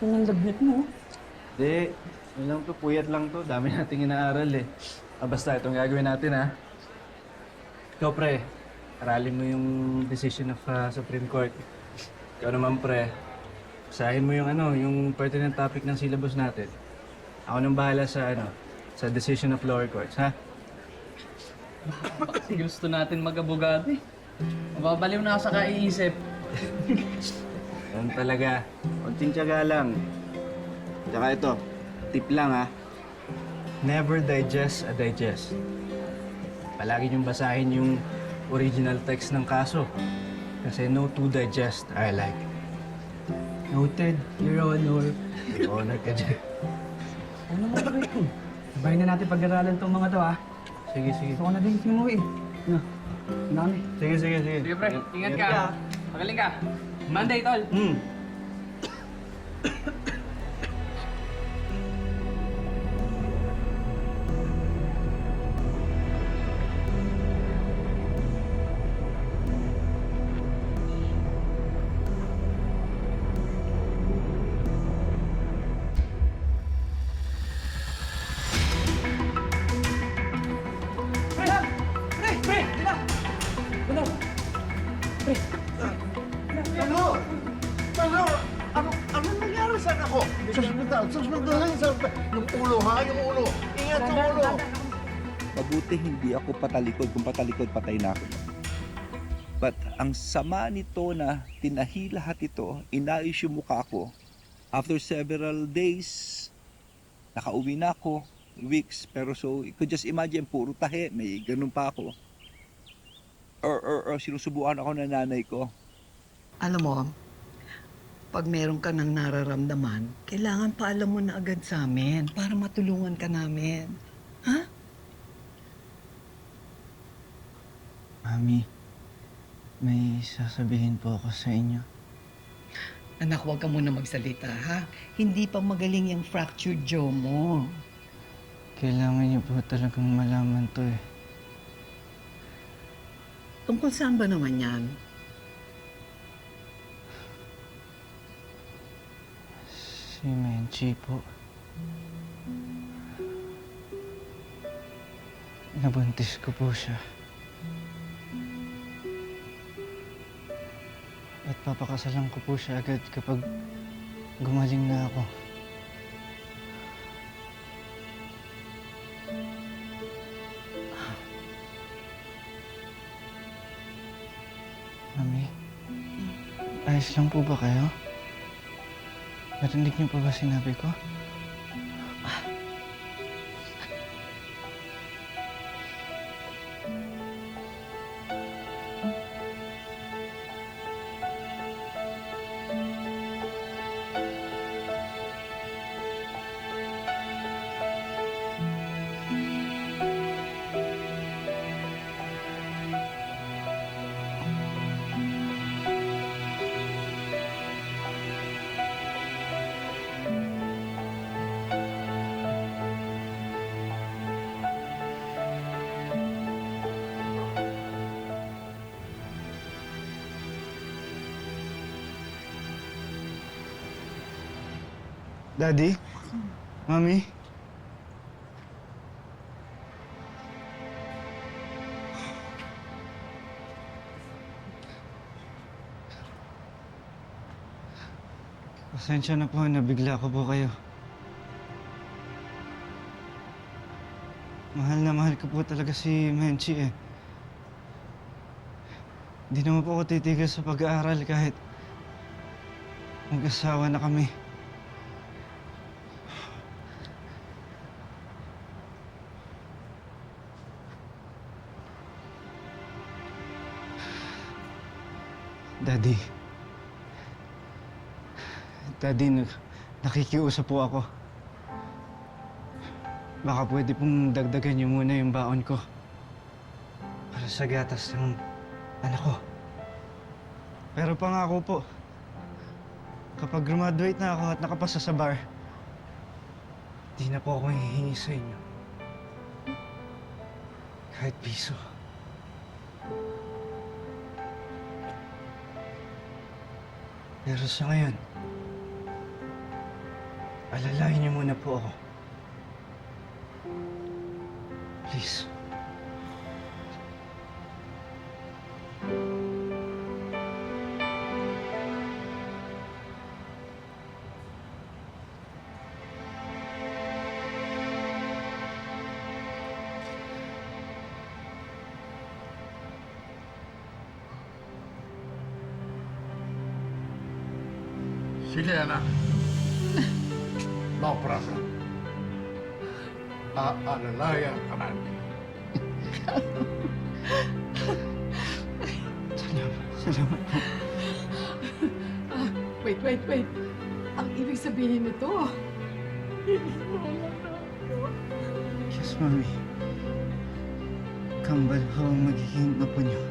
ko ng lagnat mo. Hindi. Yun lang to, puyat lang to. Dami nating inaaral eh. Ah, basta, itong gagawin natin ha. Ikaw pre, aralin mo yung decision of uh, Supreme Court. Ikaw naman pre, basahin mo yung ano, yung pertinent topic ng syllabus natin. Ako nang bahala sa ano, sa decision of lower courts, ha? Gusto natin mag-abogado eh. Mababaliw na ako sa kaiisip. Yan talaga. Kunting tiyaga lang. Tsaka ito, tip lang ha. Never digest a digest. Palagi niyong basahin yung original text ng kaso. Kasi no to digest are alike. Noted, Your Honor. May honor ka dyan. Ano mo ba ito? Sabahin na natin pag-aralan tong mga to, ha? Sige, sige. Gusto ko na din simuwi. Na, nami. Sige, sige, sige. Sige, pre. Ingat ka. Magaling ka. Monday, tol. Hmm. Sa. Sa ospital lang sa Yung ulo ha? Yung ulo. Ingat yung ulo. Mabuti hindi ako patalikod. Kung patalikod, patay na ako. But ang sama nito na tinahi lahat ito, inayos yung mukha ko. After several days, nakauwi na ako, weeks, pero so, you could just imagine, puro tahi, may ganun pa ako. Or, or, or sinusubukan ako ng nanay ko. Alam mo, pag meron ka ng nararamdaman, kailangan paalam mo na agad sa amin para matulungan ka namin. Ha? Mami, may sasabihin po ako sa inyo. Anak, huwag ka muna magsalita, ha? Hindi pa magaling yung fractured jaw mo. Kailangan niyo po talagang malaman to eh. Tungkol saan ba naman yan? Si Menchi po. Nabuntis ko po siya. At papakasalan ko po siya agad kapag gumaling na ako. Mami, ayos lang po ba kayo? Narinig niyo pa ba sinabi ko? Daddy? Mami? Pasensya na po, nabigla ko po kayo. Mahal na mahal ko po talaga si Menchi eh. Di naman po ako titigil sa pag-aaral kahit mag-asawa na kami. Daddy. Daddy, nak- nakikiusap po ako. Baka pwede pong dagdagan niyo muna yung baon ko. Para sa gatas ng anak ko. Pero pangako po, kapag graduate na ako at nakapasa sa bar, di na po ako hihingi sa inyo. Kahit piso. Pero sa ngayon, alalayan niyo muna po ako. Please. Sige, anak. No problem. Aalalayan ka namin. Salamat. Salamat po. Wait, wait, wait. Ang ibig sabihin nito, Yes, Mami. Kambal ho ang magiging apo niyo.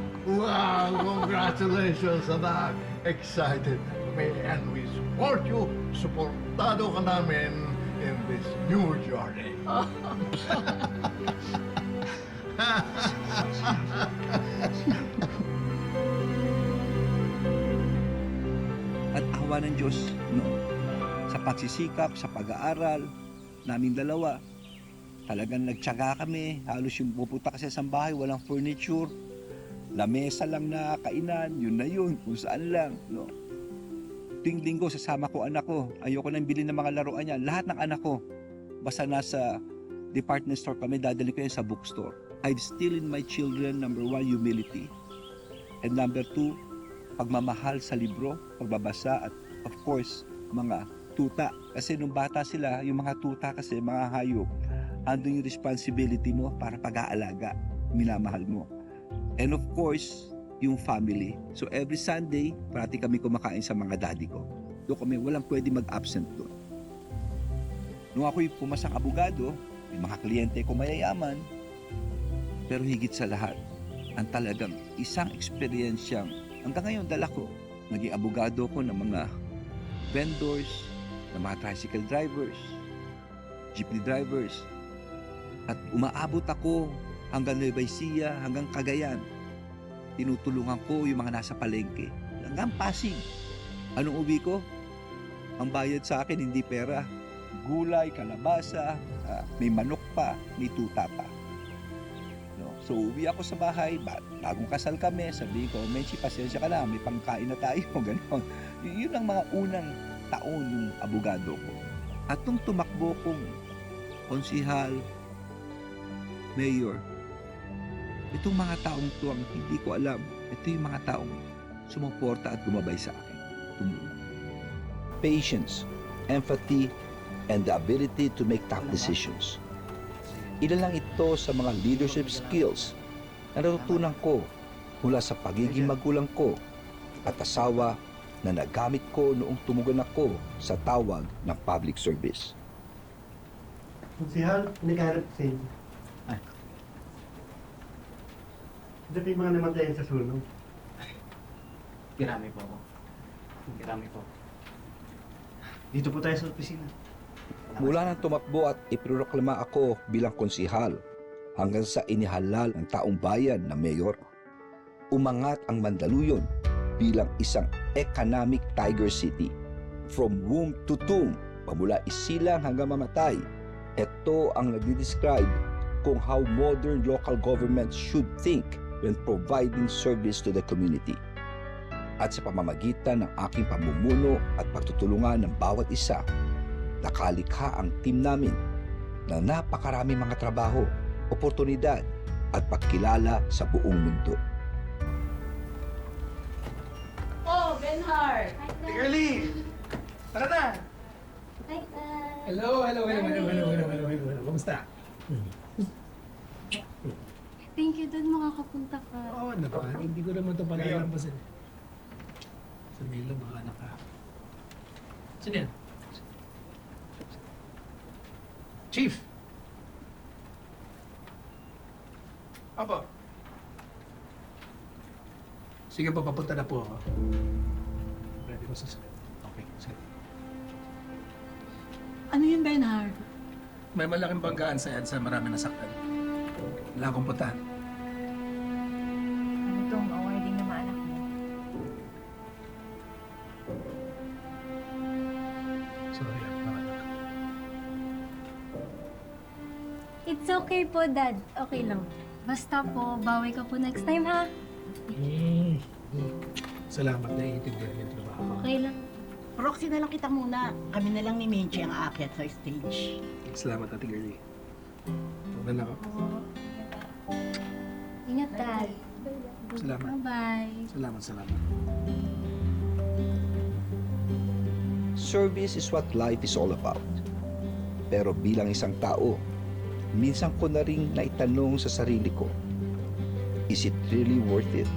Wow, congratulations, anak. Excited kami and we support you. Supportado ka namin in this new journey. At awa ng Diyos, no, sa pagsisikap, sa pag-aaral, namin dalawa, talagang nagtyaga kami. Halos yung pupunta kasi sa bahay, walang furniture. Lamesa lang na kainan, yun na yun, kung saan lang. No? Tuwing linggo, sasama ko anak ko. Ayoko nang bilhin ng mga laruan niya. Lahat ng anak ko, basta nasa department store kami, dadali ko yan sa bookstore. I've still in my children, number one, humility. And number two, pagmamahal sa libro, pagbabasa at of course, mga tuta. Kasi nung bata sila, yung mga tuta kasi, mga hayop, andun yung responsibility mo para pag-aalaga, minamahal mo. And of course, yung family. So every Sunday, parati kami kumakain sa mga daddy ko. Doon kami, walang pwede mag-absent doon. Nung ako'y pumasang abogado, may mga kliyente ko mayayaman, pero higit sa lahat, ang talagang isang eksperyensyang hanggang ngayon dala ko. Naging abogado ko ng mga vendors, ng mga tricycle drivers, jeepney drivers. At umaabot ako hanggang Nueva hanggang Cagayan. Tinutulungan ko yung mga nasa palengke. Hanggang Pasig. Anong uwi ko? Ang bayad sa akin hindi pera. Gulay, kalabasa, ah, may manok pa, may tuta pa. No? So uwi ako sa bahay, ba- bagong kasal kami, sabihin ko, Menchi, pasensya ka na, may pangkain na tayo, gano'n. Yun ang mga unang taon ng abogado ko. At nung tumakbo kong konsihal, mayor, itong mga taong to ang hindi ko alam, ito yung mga taong sumuporta at gumabay sa akin. Tumulong. Patience, empathy, and the ability to make tough decisions. Ilan lang ito sa mga leadership skills na natutunan ko mula sa pagiging magulang ko at asawa na nagamit ko noong tumugon ako sa tawag ng public service. Sihal, nagkaharap sa inyo. Ay. Dati yung mga namatayan sa sunog. Kirami po ako. Kirami po. Dito po tayo sa opisina. Mula nang tumakbo at iproklama ako bilang konsihal hanggang sa inihalal ng taong bayan na mayor, umangat ang Mandaluyong bilang isang economic tiger city. From womb to tomb, pamula isilang hanggang mamatay, ito ang nagdi-describe kung how modern local government should think when providing service to the community. At sa pamamagitan ng aking pamumuno at pagtutulungan ng bawat isa, nakalikha ang team namin ng napakarami mga trabaho, oportunidad at pagkilala sa buong mundo. Oh, Benhar! Girlie! Tara na! Hello, hello, hello, hello, hello, hello, hello, hello, hello. Kamusta? Thank you, Dad. Makakapunta ka. Oo naman, hindi ko naman ito palalampasin. Sabihin lang mga anak ka. Sino yan? Chief! Apo. Sige po, papunta na po ako. Ready ko sa Okay, sige. Ano yun, Benhar? May malaking banggaan sa EDSA, marami nasaktan. Wala akong putahan. Ano itong awarding naman anak mo? Sorry, ah, ako na anak. It's okay po, Dad. Okay lang. Basta po, bawi ka po next time, ha? Mm. Salamat na iintindihan yung trabaho. Okay lang. Proxy na lang kita muna. Kami na lang ni Minchi ang aakyat sa stage. Salamat, Ate Girlie. Huwag na lang ah. ako. Ingat, Dad. Salamat. Bye-bye. Salamat, salamat. Service is what life is all about. Pero bilang isang tao, minsan ko na rin naitanong sa sarili ko, is it really worth it?